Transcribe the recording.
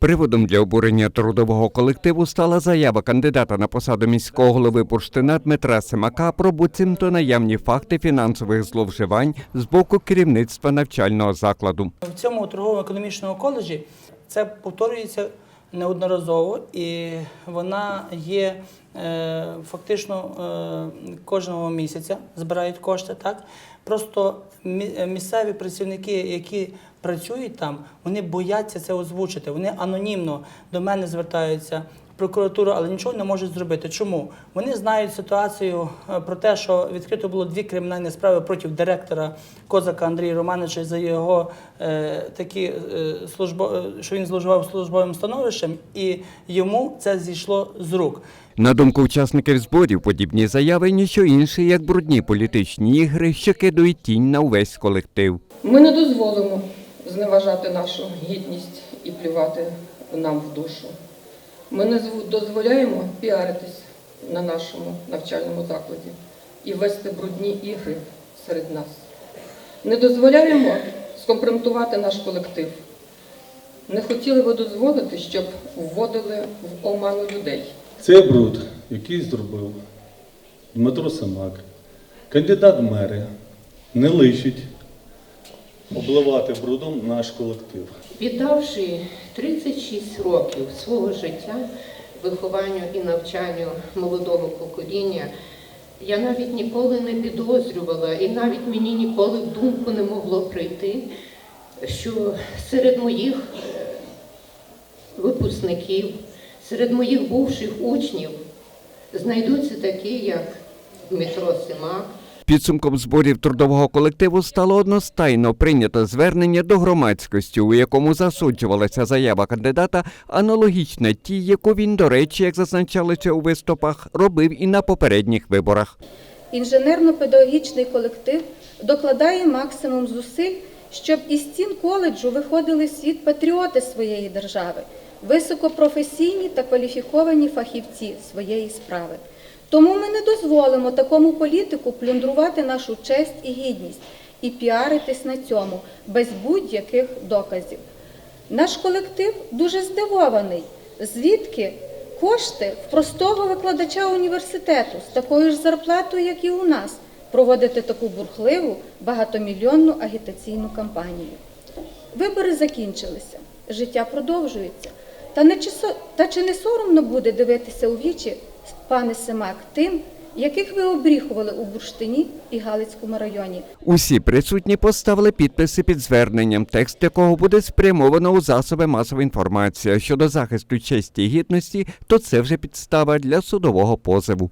Приводом для обурення трудового колективу стала заява кандидата на посаду міського голови Бурштина Дмитра Семака про буцімто наявні факти фінансових зловживань з боку керівництва навчального закладу. В цьому торгово-економічному коледжі це повторюється неодноразово, і вона є е, фактично е, кожного місяця збирають кошти. Так просто е, місцеві працівники, які працюють там, вони бояться це озвучити. Вони анонімно до мене звертаються. В Прокуратуру, але нічого не можуть зробити. Чому? Вони знають ситуацію е, про те, що відкрито було дві кримінальні справи проти директора Козака Андрія Романовича за його е, такі е, службо, е, що він зловживав службовим становищем, і йому це зійшло з рук. На думку учасників зборів, подібні заяви ніщо інше, як брудні політичні ігри, що кидують тінь на увесь колектив. Ми не дозволимо зневажати нашу гідність і плювати нам в душу. Ми не зв- дозволяємо піаритись на нашому навчальному закладі і вести брудні ігри серед нас. Не дозволяємо скомпрометувати наш колектив. Не хотіли би дозволити, щоб вводили в оману людей. Цей бруд, який зробив Дмитро Семак, кандидат в мери, не лишить обливати брудом наш колектив. Віддавши 36 років свого життя вихованню і навчанню молодого покоління, я навіть ніколи не підозрювала, і навіть мені ніколи в думку не могло прийти, що серед моїх е, випускників, серед моїх бувших учнів знайдуться такі, як Дмитро Симак, Підсумком зборів трудового колективу стало одностайно прийнято звернення до громадськості, у якому засуджувалася заява кандидата, аналогічна тій, яку він, до речі, як зазначалося у виступах, робив і на попередніх виборах. Інженерно-педагогічний колектив докладає максимум зусиль, щоб із стін коледжу виходили світ патріоти своєї держави, високопрофесійні та кваліфіковані фахівці своєї справи. Тому ми не дозволимо такому політику плюндрувати нашу честь і гідність і піаритись на цьому без будь-яких доказів. Наш колектив дуже здивований, звідки кошти в простого викладача університету з такою ж зарплатою, як і у нас, проводити таку бурхливу багатомільйонну агітаційну кампанію. Вибори закінчилися, життя продовжується. Та, не чи, та чи не соромно буде дивитися у вічі, пане Семак, тим, яких ви обріхували у Бурштині і Галицькому районі? Усі присутні поставили підписи під зверненням, текст якого буде спрямовано у засоби масової інформації. Щодо захисту честі і гідності, то це вже підстава для судового позову.